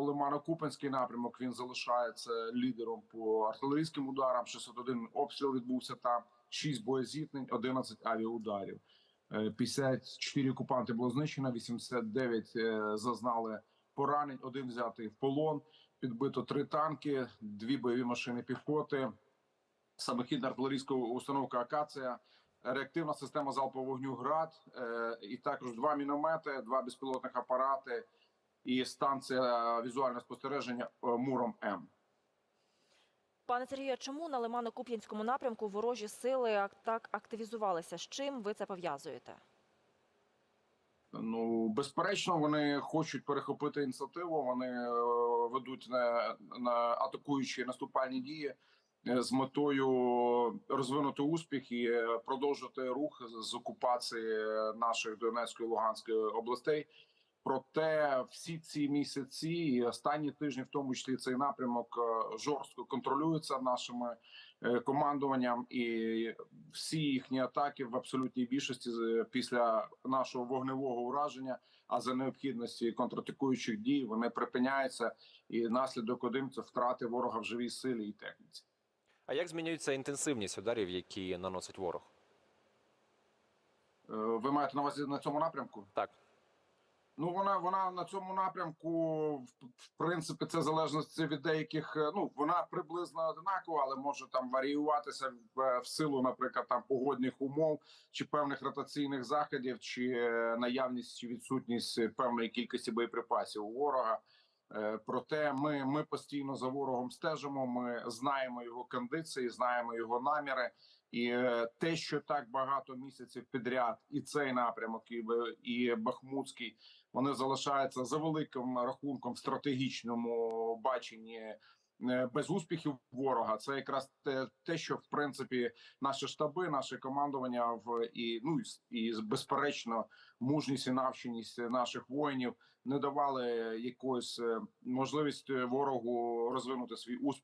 Лимано-Купенський напрямок він залишається лідером по артилерійським ударам. 601 обстріл відбувся там, 6 боєзіткнень, 11 авіаударів. Е, 54 окупанти було знищено, 89 е, зазнали поранень, один взятий в полон. Підбито три танки, дві бойові машини піхоти, самохідна артилерійська установка Акація, реактивна система залпового вогню ГРАД, е, і також два міномети, два безпілотних апарати і станція візуального спостереження е, Муром М. Пане Сергію, чому на Лимано-Куп'янському напрямку ворожі сили так активізувалися? З чим ви це пов'язуєте? Ну безперечно, вони хочуть перехопити ініціативу. Вони е, ведуть на, на атакуючі наступальні дії е, з метою розвинути успіх і е, продовжити рух з- окупації нашої Донецької і Луганської областей. Проте всі ці місяці і останні тижні, в тому числі цей напрямок, е, жорстко контролюється нашими е, командуванням, і всі їхні атаки в абсолютній більшості з- після нашого вогневого ураження, а за необхідності контратакуючих дій вони припиняються, і наслідок один це втрати ворога в живій силі і техніці. А як змінюється інтенсивність ударів, які наносить ворог? Е, Ви маєте на увазі на цьому напрямку? Так. Ну, вона вона на цьому напрямку, в, принципі, це залежності від деяких. е, Ну вона приблизно однакова, але може там варіюватися в, в силу, наприклад, там погодних умов чи певних ротаційних заходів, чи е, наявність чи відсутність певної кількості боєприпасів у ворога. Е, Проте ми, ми постійно за ворогом стежимо. Ми знаємо його кондиції, знаємо його наміри, і е, те, що так багато місяців підряд, і цей напрямок, і, і Бахмутський, вони залишаються за великим рахунком в стратегічному баченні. Е, Без успіхів ворога. Це якраз те, те, що в принципі наші штаби, наше командування в і ну і, безперечно мужність і навченість наших воїнів не давали якоїсь е, можливість ворогу розвинути свій успіх